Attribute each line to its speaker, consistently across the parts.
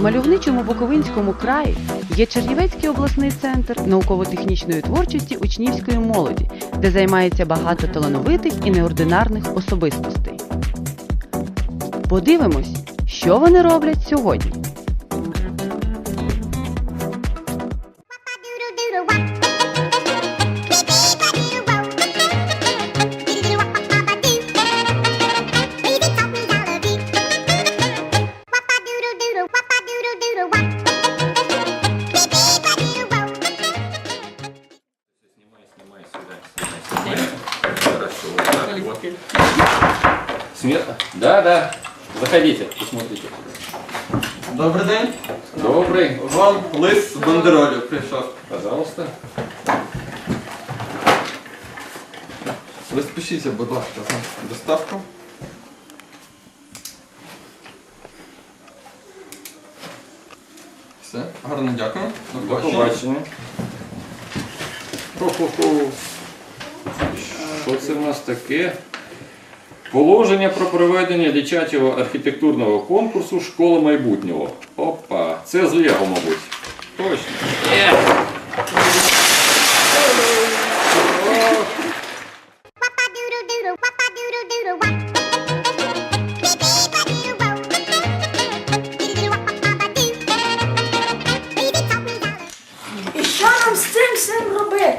Speaker 1: В мальовничому Буковинському краї є Чернівецький обласний центр науково-технічної творчості учнівської молоді, де займається багато талановитих і неординарних особистостей. Подивимось, що вони роблять сьогодні.
Speaker 2: Вот так вот. Смело? Да, да. Заходите, посмотрите.
Speaker 3: Добрий день.
Speaker 2: Добрый.
Speaker 3: Вам лист з бандеролю прийшов.
Speaker 2: Пожалуйста.
Speaker 3: Розпишіться, будь ласка, за доставку. Все, гарно дякую. До
Speaker 2: До
Speaker 3: побачення.
Speaker 2: побачення. Хо-хо-хо. Що це в нас таке? Положення про проведення дитячого архітектурного конкурсу Школа майбутнього. Опа, це з Лего, мабуть. Точно.
Speaker 4: І що нам з цим всім робити?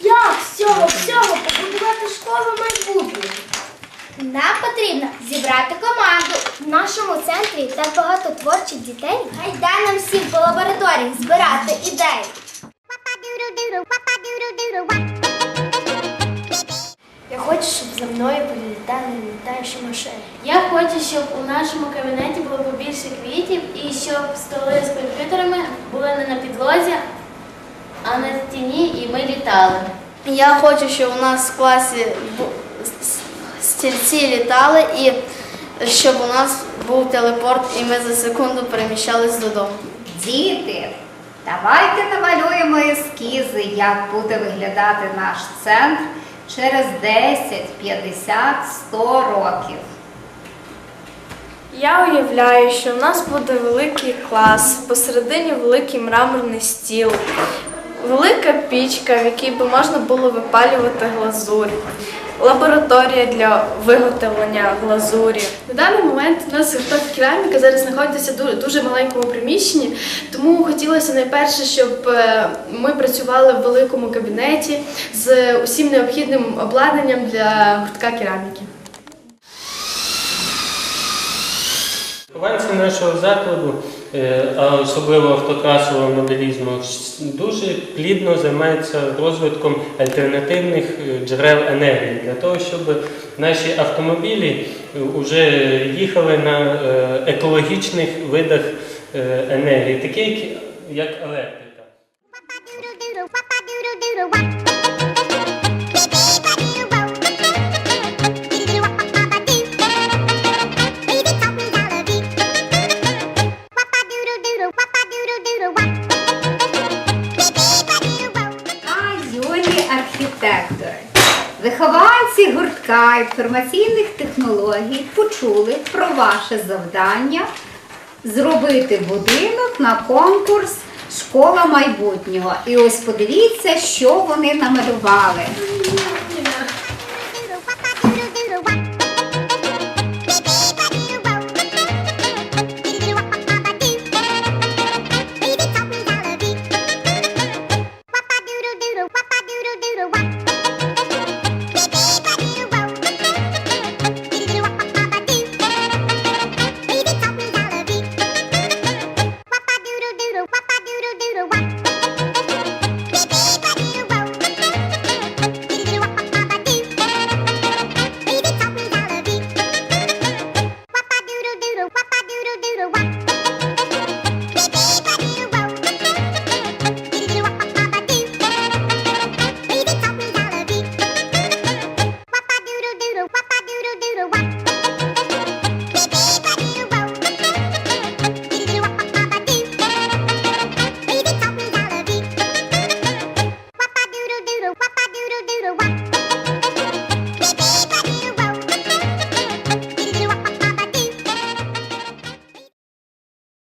Speaker 4: Як з цього всього побудувати майбутнього?
Speaker 5: Нам потрібно зібрати команду. В нашому центрі так багато творчих дітей. Гайда нам всім по лабораторіях збирати ідеї.
Speaker 4: Я хочу, щоб за мною прилітали літаючі машини.
Speaker 6: Я хочу, щоб у нашому кабінеті було побільше квітів і щоб столи з комп'ютерами були не на підлозі, а на стіні, і ми літали.
Speaker 7: Я хочу, щоб у нас в класі стільці літали і щоб у нас був телепорт, і ми за секунду переміщались додому.
Speaker 8: Діти, давайте намалюємо ескізи, як буде виглядати наш центр через 10, 50, 100 років.
Speaker 9: Я уявляю, що в нас буде великий клас, посередині великий мраморний стіл, велика пічка, в якій би можна було випалювати глазурь, лабораторія для виготовлення глазурі.
Speaker 6: На даний момент у нас гурток кераміка зараз знаходиться в ду- дуже маленькому приміщенні, тому хотілося найперше, щоб е, ми працювали в великому кабінеті з усім необхідним обладнанням для гуртка кераміки.
Speaker 10: Вихованці нашого закладу, а особливо автотрасового моделізму, дуже плідно займаються розвитком альтернативних е, джерел енергії для того, щоб наші автомобілі вже їхали на е, екологічних видах е, енергії, такі як електрика.
Speaker 8: А архітектори. Вихованці гуртка інформаційних технологій почули про ваше завдання зробити будинок на конкурс Школа майбутнього. І ось подивіться, що вони намалювали.